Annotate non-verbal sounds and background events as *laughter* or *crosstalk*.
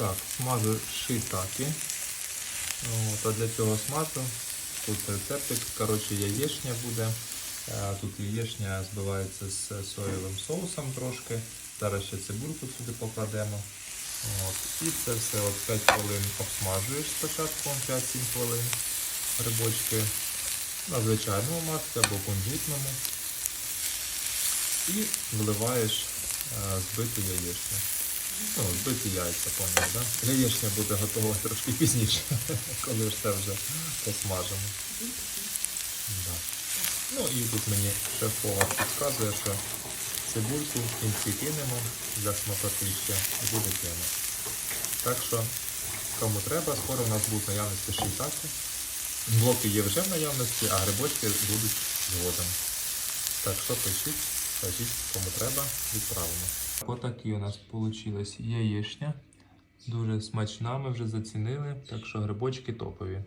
Так, смажу шитаки. От, а для цього смажу тут рецептик, коротше, яєчня буде. Е, Тут яєчня збивається з соєвим соусом трошки. Зараз ще цибульку сюди покладемо. От. І це все от 5 хвилин обсмажуєш спочатку, 5-7 хвилин грибочки на звичайному маслі або кунжутному. І вливаєш е, збиту яєчню. Ну, збиті яйця, поняв, да? Яєчня буде готова трошки пізніше, *laughs* коли це вже посмажено. Да. Ну і тут мені шеф-повар підказує, що цибульку в кінці кинемо для смакоти ще і буде тема. Так що, кому треба, скоро у нас будуть наявності шийтаки. Блоки є вже в наявності, а грибочки будуть згодом. Так що пишіть, кажіть, кому треба, відправимо. Отакі у нас вийшла яєчня. Дуже смачна, ми вже зацінили, так що грибочки топові.